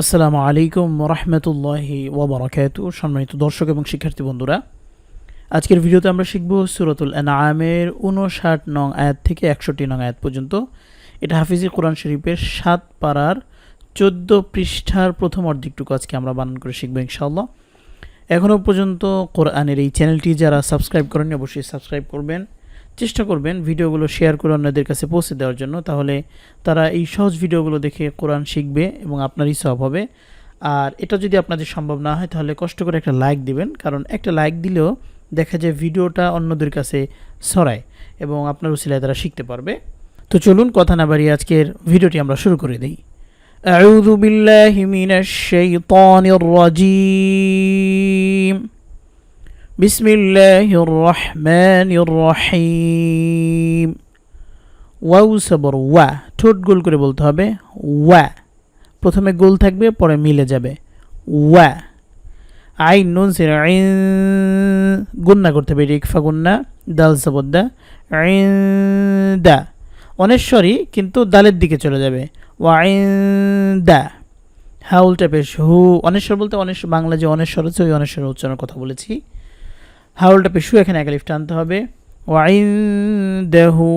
আসসালামু আলাইকুম রহমতুল্লাহি ওবরাকাতু। সম্মানিত দর্শক এবং শিক্ষার্থী বন্ধুরা, আজকের ভিডিওতে আমরা শিখব সুরতুল আনামের উনষাট নং আয়াত থেকে একষট্টি নং আয়াত পর্যন্ত। এটা হাফিজি কোরআন শরীফের সাত পাড়ার চোদ্দ পৃষ্ঠার প্রথম অর্ধেকটুকু আজকে আমরা বানান করে শিখব ইনশাআল্লাহ। এখনও পর্যন্ত কোরআনের এই চ্যানেলটি যারা সাবস্ক্রাইব করেন অবশ্যই সাবস্ক্রাইব করবেন। চেষ্টা করবেন ভিডিওগুলো শেয়ার করে অন্যদের কাছে পৌঁছে দেওয়ার জন্য তাহলে তারা এই সহজ ভিডিওগুলো দেখে কোরআন শিখবে এবং আপনারই সব হবে আর এটা যদি আপনাদের সম্ভব না হয় তাহলে কষ্ট করে একটা লাইক দিবেন কারণ একটা লাইক দিলেও দেখা যায় ভিডিওটা অন্যদের কাছে ছড়ায় এবং আপনার উসিলায় তারা শিখতে পারবে তো চলুন কথা না বাড়িয়ে আজকের ভিডিওটি আমরা শুরু করে দিই أعوذ بالله من الشيطان الرجيم بسم الله الرحمن الرحيم ওয়াউ সবর ওয়া ঠোঁট গোল করে বলতে হবে ওয়া প্রথমে গোল থাকবে পরে মিলে যাবে ওয়া আইন নুন সির আইন গুন্না করতে হবে রিকফা গুন্না দাল সবদ্দা আইন দা অনেশ্বরী কিন্তু দালের দিকে চলে যাবে ওয়াইন দা হাউলটা পেশ হু অনেশ্বর বলতে অনেশ্বর বাংলা যে অনেশ্বর আছে ওই অনেশ্বরের উচ্চারণের কথা বলেছি হাউলটা পেশু এখানে এক লিফট আনতে হবে ওয়াইন দেহু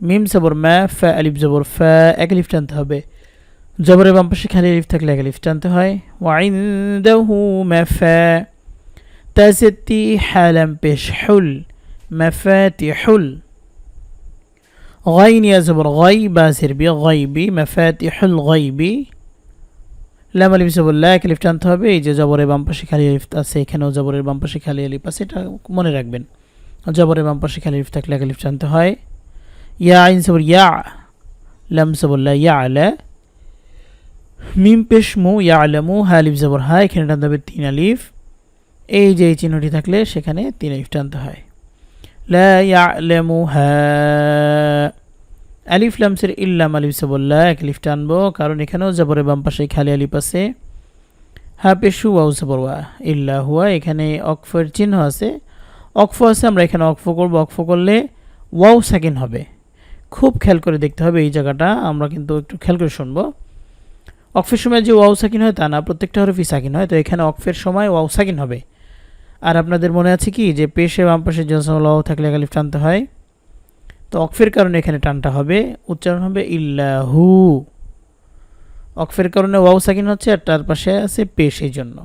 মিম জবর ম্যা ফ্যা আলিফ জবর ফ্যা এক লিফট আনতে হবে জবরের বাম পাশে খালি লিফট থাকলে এক লিফট আনতে হয় ওয়াইন দেহু ম্যা ফ্যা তাজেতি হ্যালাম পেশ হুল مفاتيحل غين يا زبر غيب سربي غيبي مفاتيح الغيب লাম আলিফ জবর লা এক লিফ টানতে হবে, এই যে জবরের বাম পাশে খালি লিফট আছে, এখানেও জবরের বাম পাশে খালি লিফ আছে, এটা মনে রাখবেন। জবরের বাম পাশে খালি লিফ থাকলে এক লিফ টানতে হয়। ইয়া আইন জবর ইয়া লাম লা ইয়া আলা মিম পেশ মু, ইয়া আলামু, হা লিফ জবর, হা, এখানে টানতে হবে তিন আলিফ। এই যে এই চিহ্নটি থাকলে সেখানে তিন আলিফ টানতে হয়। লা ইয়ালামুহা আলিফ লামসের ইল্লাম আলিফ সাবল্লা এক লিফ টানবো, কারণ এখানেও জবরে বাম পাশে খালি আলিফ আছে। হা পেশু ওয়াউ সাবরওয়া ইল্লা হুয়া, এখানে অকফের চিহ্ন আছে। অকফ আছে, আমরা এখানে অকফ করব। অকফ করলে ওয়াও সাকিন হবে। খুব খেয়াল করে দেখতে হবে এই জায়গাটা, আমরা কিন্তু একটু খেয়াল করে শুনব। অকফের সময় যে ওয়াও সাকিন হয় তা না, প্রত্যেকটা হরফই সাকিন হয়, তো এখানে অকফের সময় ওয়াও সাকিন হবে। আর আপনাদের মনে আছে কি, যে পেশে বাম পাশে জনসমাল্লাহ থাকলে একালিফ টানতে হয়? তো অকফের কারণে এখানে টানটা হবে উচ্চারণ হবে ইল্লাহু অকফের কারণে ওয়াও সাকিন হচ্ছে আর তার পাশে আছে পেশ এই জন্য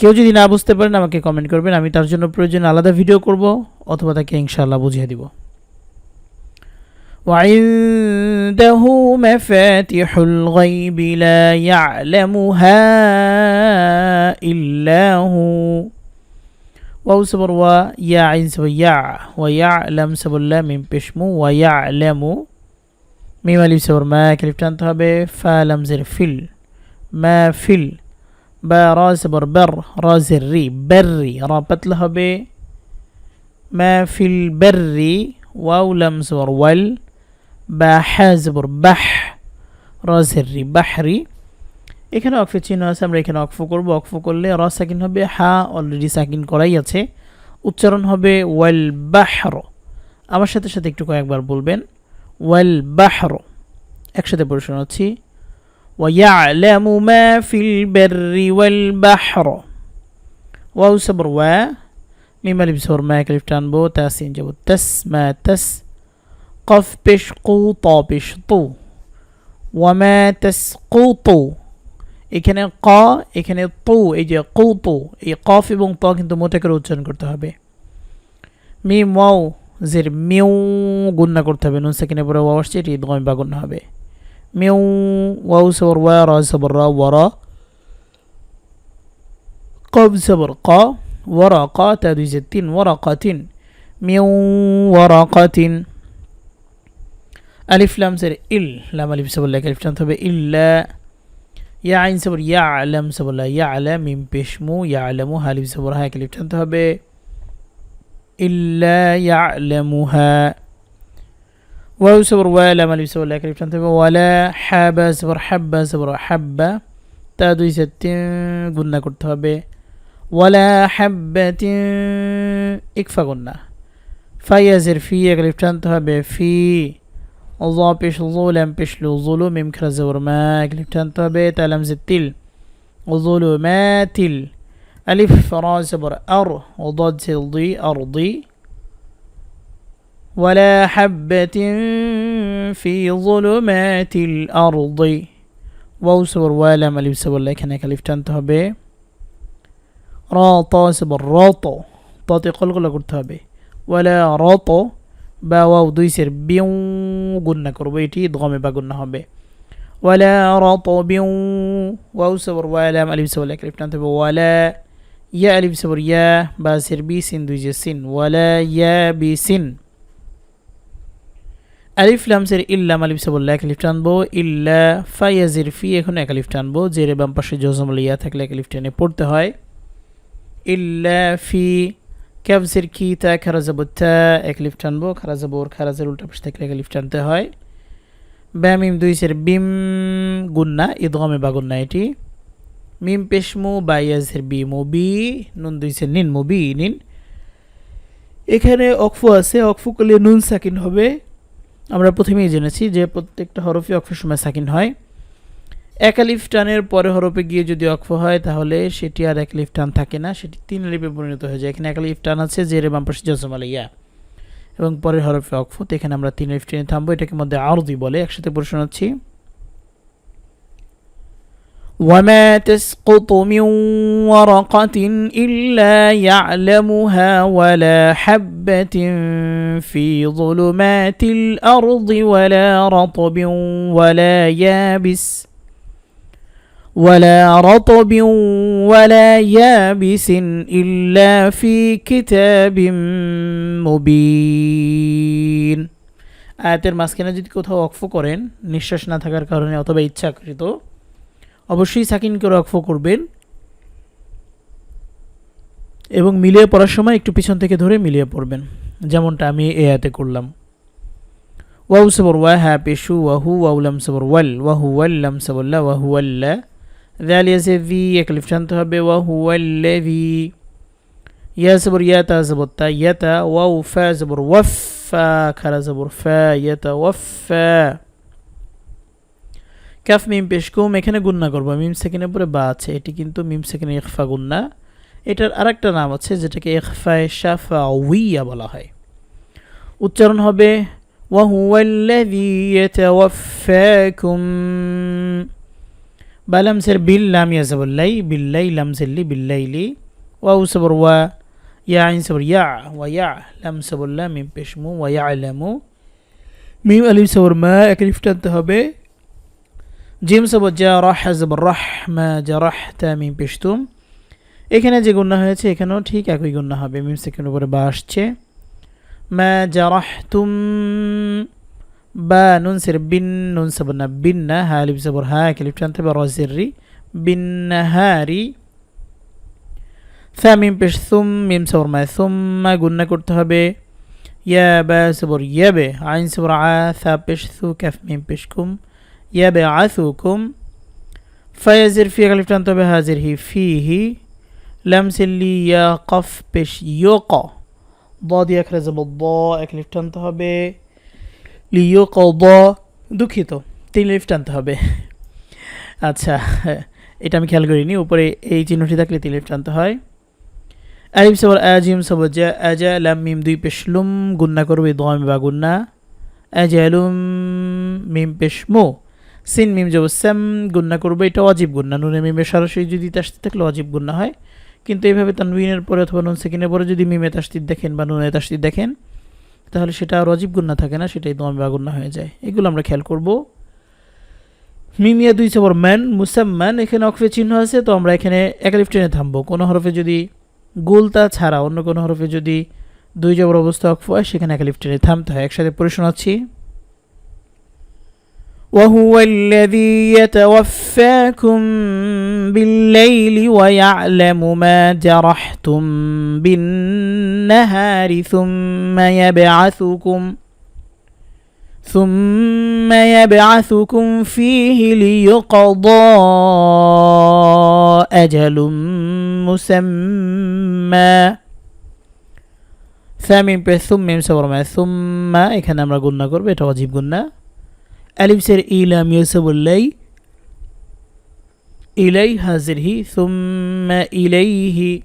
কেউ যদি না বুঝতে পারেন আমাকে কমেন্ট করবেন আমি তার জন্য প্রয়োজন আলাদা ভিডিও করব অথবা তাকে ইনশাআল্লাহ বুঝিয়ে দিব وعنده مفاتح الغيب لا يعلمها إلا هو واو صبر و يا عين سبر يا ويعلم صبر لا ميم بشمو ويعلم ميم ألف صبر ما كلف تنت هبه فالم زر فيل. ما فيل. با را صبر بر. را زر ري. بري. را بتل هبه ما في البر واو لم صبر وال. با حازبر بح. را زر بحري. এখানে অক্ফের চিহ্ন আছে আমরা এখানে অক্ফ করব অক্ফ করলে র সাকিন হবে হা অলরেডি সাকিন করাই আছে উচ্চারণ হবে ওয়াল বাহর আমার সাথে সাথে একটু কয়েকবার বলবেন ওয়াল বাহর একসাথে পড়ে শোনাচ্ছি ويعلم ما في البر والبحر واو صبر و ميم الف صبر ما كلف টানবো তাসিন যাব তাস মা তাস قف পেশ قو طا পেশ طو وما تسقط এখানে ক, এখানে তু, এই যে কৌ কৌতু এই কফ এবং ত কিন্তু মোটে উচ্চারণ করতে হবে। মি মাও জের, মেউ গুন্না করতে হবে। নুন সেকেন্ডে পরে ওয়াও আসছে, এটি দমে বা গুন্না হবে। মিউ, ওয়াউ, সবর, ওয়া, র, সবর, র ওয়ার কব সবর, ক ওয়ার ক, তা দুই যে তিন ওয়ার ক, তিন। মিউ ওয়ার ক, তিন। আলিফ, লাম ইল, লাম, আলিফ, সবর লেখ আলিফ হবে ইল্লা ইয়া আইন সবর ইয়া আলম সবর ইয়া আলম মিম পেশমু ইয়া আলমু হালিফ সবর হা লিফ টানতে হবে ইল্লা ইয়া আলমুহা ওয়াউ সবর ওয়া লাম আলিফ সবর লেখ লিফ টানতে হবে ওয়ালা হাবা সবর হাব্বা সবর হাব্বা তা দুই সে তিন গুন্না করতে হবে ওয়ালা হাব্বাতিন ইকফা গুন্না ফাইয়াজের ফি এক লিফ টানতে হবে ফি وضا بيش ظلم بيش لو ظلم كرزورماك لبتنت بيت لمز التل ظلمات ألف را صبر أر وضاد سلضي أرضي. ولا حبة في ظلمات الأرض. واو صبر ولا ملف سبر لكن كلف تنتهى به. راطا سبر راطو تاتي قلق لقرتها ولا راطو বা ওয়াও দুই সের বিউ গুন্না করব এটি দমে বা গুন্না হবে ওয়ালা র ত বিউ ওয়াও সবর ওয়ালাম আলিফ সবর এক আলিফ টানতে হবে ওয়ালা ইয়া আলিফ সবর ইয়া বা সের বি সিন দুই যে সিন ওয়ালা ইয়া বি সিন আলিফ লামসের ইল্লাম আলিফ সাবল্লা এক লিফ টানবো ইল্লা ফাইয়াজির ফি এখন এক লিফ টানবো জেরে বাম পাশে জজমল ইয়া থাকলে এক লিফ টেনে পড়তে হয় ইল্লা ফি যাব তা এক লিফ টানবো খারা যাব ওর খারাজের উল্টা পাশে থাকলে এক লিফ টানতে হয়। ব্যামিম দুই সের বিম গুন্না, ইদগমে বা গুন্না এটি। মিম পেশমু বা ইয়াজের বি মু বি নুন দুই সের নিন মু বি নিন। এখানে অকফু আছে, অকফু করলে নুন সাকিন হবে। আমরা প্রথমেই জেনেছি যে প্রত্যেকটা হরফে অক্ষের সময় সাকিন হয়। এক আলিফ টানের পরে হরফে গিয়ে যদি অক্ষ হয় তাহলে সেটি আর এক লিফ টান থাকে না সেটি তিন লিপে পরিণত হয়ে যায় এখানে এক লিফ টান আছে জেরে বাম পাশে জজমাল ইয়া এবং পরের হরফে অক্ষ তো এখানে আমরা তিন লিফ টেনে থামবো এটাকে মধ্যে আরদি বলে একসাথে পড়ে শোনাচ্ছি وما تسقط من ورقة إلا يعلمها ولا حبة في ظلمات الأرض ولا رطب ولا يابس ولا رطب ولا يابس إلا في كتاب مبين আয়াতের মাঝখানে যদি কোথাও অক্ফ করেন নিঃশ্বাস না থাকার কারণে অথবা ইচ্ছাকৃত অবশ্যই সাকিন করে অক্ফ করবেন এবং মিলিয়ে পড়ার সময় একটু পিছন থেকে ধরে মিলিয়ে পড়বেন যেমনটা আমি এ আয়াতে করলাম ওয়াউ সবর ওয়া হ্যাঁ পেশু ওয়াহু ওয়াউলাম সবর ওয়াল ওয়াহু ওয়াল্লাম সবল্লা ওয়াহু ভ্যালি আছে ভি একলিফ টানতে হবে ওয়া হুয়াল্লেভি ইয়া জবর ইয়াতা সবর তা ইয়াতা ওয়া উফা জবর ওয়াফা খারা সবর ফা ইয়াতা ওয়াফা কাফ মিম পেশ পেশকুম এখানে গুন্না করব মিম সেকেন্ডের পরে বা আছে এটি কিন্তু মিম সেকেন্ডে ইখফা গুন্না এটার আরেকটা নাম আছে যেটাকে ইখফায় শাফা উইয়া বলা হয় উচ্চারণ হবে ওয়া ওয়াহুয়াল্লাযী ইয়াতাওয়াফাকুম বা লামসের বিল লাম ইয়াজাবুল্লাই বিল্লাই লামসেল্লি বিল্লাইলি ওয়াউ সবর ওয়া ইয়া আইন সবর ইয়া ওয়া ইয়া লাম সবুল্লা মিম পেশমু ওয়া ইয়ালামু মিম আলিফ সবর মা এক লিফ হবে জিম সবর যা রাহ জবর রাহ মা যা রাহ তা মিম পেশতুম এখানে যে গুণা হয়েছে, এখানেও ঠিক একই গুণা হবে। মিম সেকেন্ড উপরে বা আসছে। মা যা রাহ তুম বা নুন সের বিন নুন সবর না বিন না হা লিপ সবর হা এক লিফ টানতে হবে রজের রি বিন হারি থা মিম পেশ তুম মিম সবর মা সুম্মা গুন্না করতে হবে ইয়া বা সবর ইয়াবে আইন সবর আ থা পেশ থু ক্যাফ মিম পেশ কুম ইয়াবে আথুকুম ফায়াজির ফি আলিফ টানতে হবে হাজির হি ফি হি লামসিল্লি ইয়া কফ পেশ ইয়োক দ দিয়ে এক রেজাব দ এক লিফ টানতে হবে লিও কব দুঃখিত, তিন লিফ টানতে হবে। আচ্ছা এটা আমি খেয়াল করিনি, উপরে এই চিহ্নটি থাকলে তিন লিফ টানতে হয়। আলিফ সবর আজিম সবর জা, আজা, লাম, মিম, দুই পেশ, লুম, গুন্না করবে দম বা, গুন্না। আজালুম মিম, পেশ, মো। সিন, মিম যাব স্যাম, গুন্না করবে, এটা অজীব গুন্না। নুনে, মিমে সরাসরি যদি তাসতে থাকলে অজীব গুন্না হয়। কিন্তু এইভাবে তানবিনের পরে অথবা নুন সেকেন্ডের পরে যদি মিমে তাসতিদ দেখেন বা নুনে তাসতিদ দেখেন তাহলে সেটা রজীব গুন্না থাকে না, সেটাই দমে বা গুন্না হয়ে যায়। এগুলো আমরা খেয়াল করব। মিমিয়া দুই সবর ম্যান মুসাম ম্যান, এখানে অক্ষে চিহ্ন আছে, তো আমরা এখানে একালিফ টেনে থামবো। কোনো হরফে যদি গোলতা ছাড়া, অন্য কোনো হরফে যদি দুই জবর অবস্থা অক্ষ হয়, সেখানে একালিফ টেনে থামতে হয়। একসাথে পড়ে শোনাচ্ছি। وهو الذي يتوفاكم بالليل ويعلم ما جرحتم بالنهار ثم يبعثكم ثم يبعثكم فيه ليقضى أجل مسمى ثامن ثم سورما ثم এখানে আমরা গুণনা করব এটা অজীব গুণনা ألف سر إلى لم يسب اللي إلي هازره ثم إليه.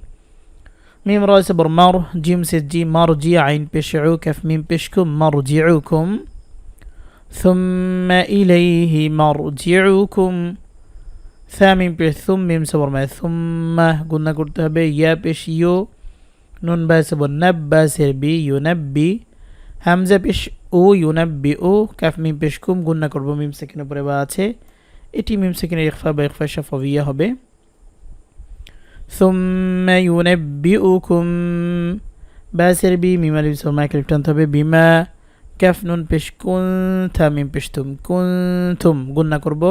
ميم راس سبر جيم سد جيم مرجع عين بشعو كف ميم بشكم مرجعكم ثم إليه مرجعكم ثامن بش ثم ميم سبر ما ثم قلنا قلتها بي يا بشيو. نون باسبر نبا بي ينبي হামজা পেশ ও ইউনাব্বি ও কাফ মিম পেশ কুম গুন্না করব মিম সেকেন্ড উপরে বা আছে এটি মিম সেকেন্ডের ইখফা বা ইখফা শাফাবিয়া হবে ثم ينبئكم باسر بي ميم الف سوما كلف টানতে হবে বিমা কাফ নুন পেশ কুনতা মিম পেশ তুম কুনতুম গুন্না করব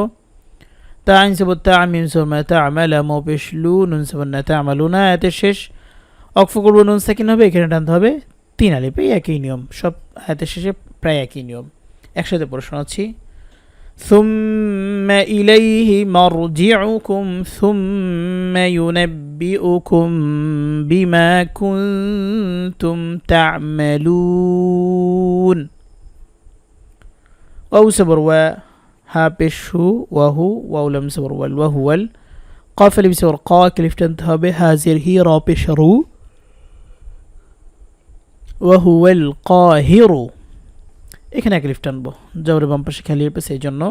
তা আইন সবত তা মিম সোমা তা আমালা মো পেশ লু নুন সবন্না তা আমালুনা এতে শেষ অক্ফ করব নুন সেকেন্ড হবে এখানে টানতে হবে তিন আলিপে একই নিয়ম সব হাতের শেষে প্রায় একই নিয়ম একসাথে পড়ে শোনাচ্ছি ثم إليه مرجعكم ثم ينبئكم بما كنتم تعملون واو صبر و ها بشو وهو واو لم صبر وال وهو ال قاف اللي بصبر قا كلف تنتهى هازر هي را بشرو وهو القاهر এখানে এক লিফট টানবো জবরে বাম পাশে খালি পেছে এই জন্য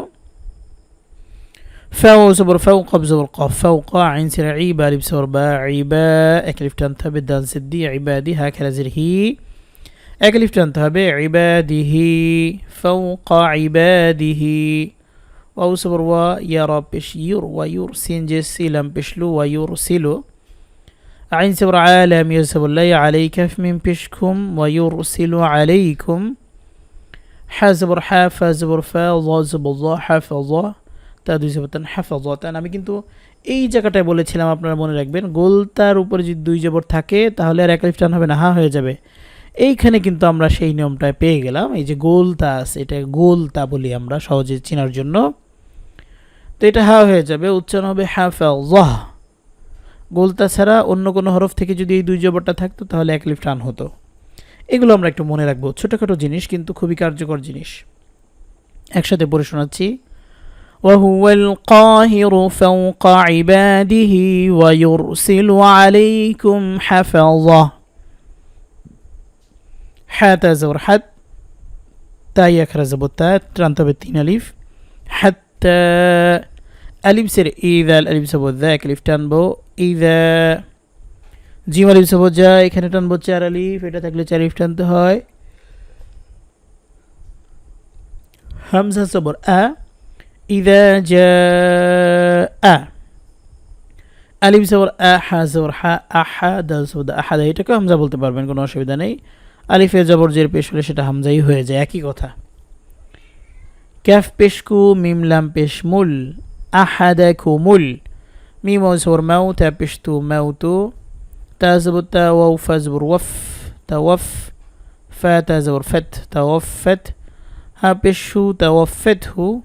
فاو صبر فوق بزبر قاف فوق عين سر عيبا لبسور با عيبا اكلف تنتهى دان سدي عبادي هكذا زرهي اكلف تنتهى عباده فوق عباده واو صبر و يا رب ير ويرسين جسي لم بشلو ويرسلو عين صبر عالم يسب الله عليك من بشكم ويرسل عليكم حازبر حافا زبر فا ظا زبر ظا حافظا তা দুই জবরতান হাফাজতান আমি কিন্তু এই জায়গাটায় বলেছিলাম আপনারা মনে রাখবেন গোলতার উপরে যদি দুই জবর থাকে তাহলে আর এক টান হবে না হা হয়ে যাবে এইখানে কিন্তু আমরা সেই নিয়মটায় পেয়ে গেলাম এই যে গোলতা আছে এটা গোলতা বলি আমরা সহজে চেনার জন্য তো এটা হা হয়ে যাবে উচ্চারণ হবে হাফাজহ গোলতা ছাড়া অন্য কোনো হরফ থেকে যদি এই দুই জবরটা থাকতো তাহলে এক লিফ টান হতো এগুলো আমরা একটু মনে রাখবো ছোটোখাটো জিনিস কিন্তু খুবই কার্যকর জিনিস একসাথে পড়ে শোনাচ্ছি وهو القاهر فوق عباده ويرسل عليكم حفظه حتى زور حت تا يكرز بوتات ترانتو بالتين ألف حتى ألف سر إذا الألف سبو ذاك ألف تنبو ইদা জিম আলিফ সাপোজ যা এখানে টানবো চার আলিফ, এটা থাকলে চার আলিফ টানতে হয়। হামজা সবর, আ, ইদা যা আ। আলিফ সবর, আ, হা সবর, হা আহা দাল সবর আহা দা এটাকে হামজা বলতে পারবেন, কোনো অসুবিধা নেই। আলিফে জবর জের পেশ হলে সেটা হামজাই হয়ে যায়, একই কথা। ক্যাফ পেশকু মিমলাম পেশমুল আহাদা খুমুল ميم وزهور مو تا بشتو موتو تا زبر تا واو فا زبر وف توف فا تا زبر فت توفت ها بشو توفته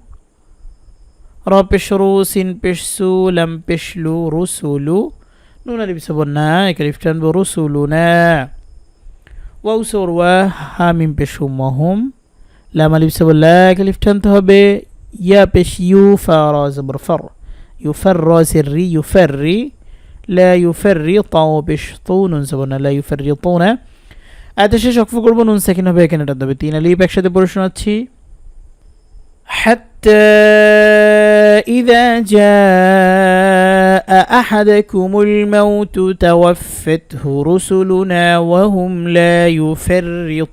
را بشرو سين بشسو لم بش لو رسولو نون اللي بسبنا كريفتان برسولنا واو سوروا ها من بشو مهم لما اللي بسبنا كريفتان تهبي يا بش بشيو فارا زبر فر. يفر سري يفري لا يفرطوا بشطون سبنا لا يفرطون এত শেষ অক্ফ করবো নুন সেকেন্ড হবে এখানে এটা দেবে তিন আলিপ একসাথে পড়ে শোনাচ্ছি حتى إذا جاء أحدكم الموت توفته رسلنا وهم لا يفرطون